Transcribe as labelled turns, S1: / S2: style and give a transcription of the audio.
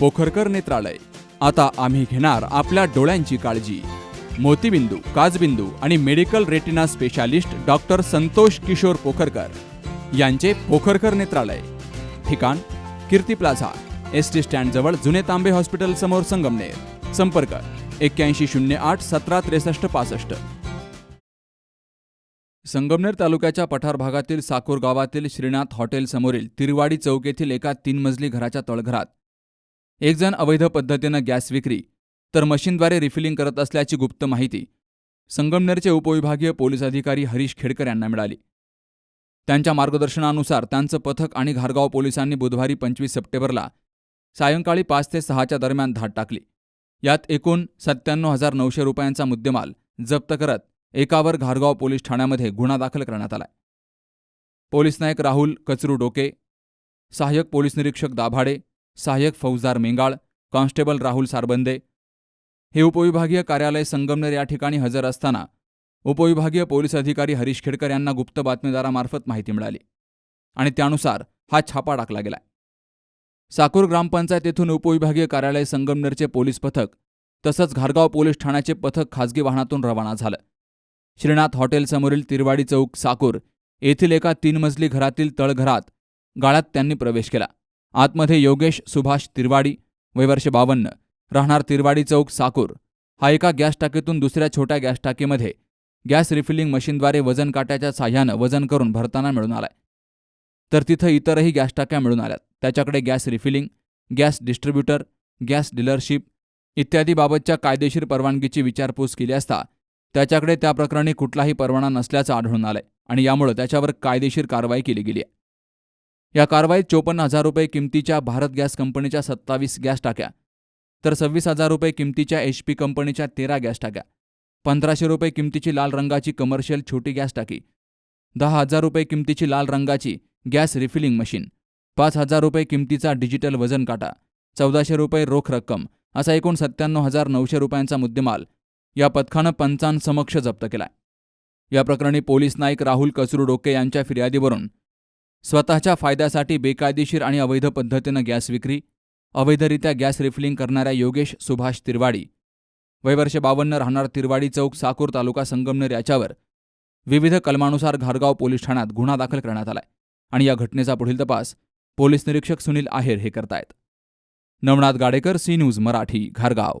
S1: पोखरकर नेत्रालय. आता आम्ही घेणार आपल्या डोळ्यांची काळजी. मोतीबिंदू काजबिंदू आणि medical retina specialist doctor Santosh Kishor Pokharkar यांचे पोखरकर नेत्रालय. ठिकाण कीर्ती प्लाझा एस टी स्टँडजवळ जुने तांबे हॉस्पिटल समोर संगमनेर. संपर्क एक्क्याऐंशी शून्य आठ सतरा त्रेसष्ट पासष्ट. संगमनेर तालुक्याच्या पठार भागातील साकूर गावातील श्रीनाथ हॉटेल समोरील तिरवाडी चौक येथील एका तीन मजली घराच्या तळघरात एकजण अवैध पद्धतीनं गॅस विक्री तर मशीनद्वारे रिफिलिंग करत असल्याची गुप्त माहिती संगमनेरचे उपविभागीय पोलीस अधिकारी हरीश खेडकर यांना मिळाली. त्यांच्या मार्गदर्शनानुसार त्यांचं पथक आणि घारगाव पोलिसांनी बुधवारी पंचवीस सप्टेंबरला सायंकाळी पाच ते सहाच्या दरम्यान धाड टाकली. यात एकूण सत्त्याण्णव हजार नऊशे रुपयांचा मुद्देमाल जप्त करत एकावर घारगाव पोलीस ठाण्यामध्ये गुन्हा दाखल करण्यात आलाय. पोलीस नायक राहुल कचरू डोके सहाय्यक पोलीस निरीक्षक दाभाडे सहाय्यक फौजदार मेंगाळ कॉन्स्टेबल राहुल सारबंदे. हे उपविभागीय कार्यालय संगमनेर या ठिकाणी हजर असताना उपविभागीय पोलीस अधिकारी हरीश खेडकर यांना गुप्त बातमीदारामार्फत माहिती मिळाली आणि त्यानुसार हा छापा टाकला गेला. साकूर ग्रामपंचायत येथून उपविभागीय कार्यालय संगमनेरचे पोलीस पथक तसंच घारगाव पोलीस ठाण्याचे पथक खासगी वाहनातून रवाना झालं. श्रीनाथ हॉटेलसमोरील तिरवाडी चौक साकूर येथील एका तीन मजली घरातील तळघरात गाळ्यात त्यांनी प्रवेश केला. आतमध्ये योगेश सुभाष तिरवाडी वयवर्ष बावन्न. राहणार तिरवाडी चौक साकूर. हा एका गॅस टाकीतून दुसऱ्या छोट्या गॅस टाकीमध्ये गॅस रिफिलिंग मशीनद्वारे वजन काट्याच्या साह्यानं वजन करून भरताना मिळून आलाय. तर तिथं इतरही गॅस टाक्या मिळून आल्यात. त्याच्याकडे gas refilling gas distributor gas dealership इत्यादी बाबतच्या कायदेशीर परवानगीची विचारपूस केली असता त्याच्याकडे त्या प्रकरणी कुठलाही परवाना नसल्याचं आढळून आलंय आणि यामुळे त्याच्यावर कायदेशीर कारवाई केली गेली आहे या कारवाईत चोपन्न हजार रुपये किमतीच्या भारत गॅस कंपनीच्या सत्तावीस गॅस टाक्या तर सव्वीस हजार रुपये किमतीच्या एच पी कंपनीच्या तेरा गॅस टाक्या पंधराशे रुपये किमतीची लाल रंगाची कमर्शियल छोटी गॅस टाकी दहा हजार रुपये किमतीची लाल रंगाची गॅस रिफिलिंग मशीन पाच हजार रुपये किमतीचा डिजिटल वजन काटा चौदाशे रुपये रोख रक्कम असा एकूण सत्त्याण्णव हजार नऊशे रुपयांचा मुद्देमाल या पथकानं पंचांसमक्ष जप्त केलाय. या प्रकरणी पोलीस नाईक राहुल कचरू डोके यांच्या फिर्यादीवरून स्वतःच्या फायद्यासाठी बेकायदेशीर आणि अवैध पद्धतीनं गॅस विक्री अवैधरित्या गॅस रिफिलिंग करणाऱ्या योगेश सुभाष तिरवाडी वयवर्ष बावन्न राहणार तिरवाडी चौक साकूर तालुका संगमनेर याच्यावर विविध कलमानुसार घारगाव पोलीस ठाण्यात गुन्हा दाखल करण्यात आलाय आणि या घटनेचा पुढील तपास पोलीस निरीक्षक सुनील आहेर हे करतायत. Navnath Gadekar C news Marathi घारगाव.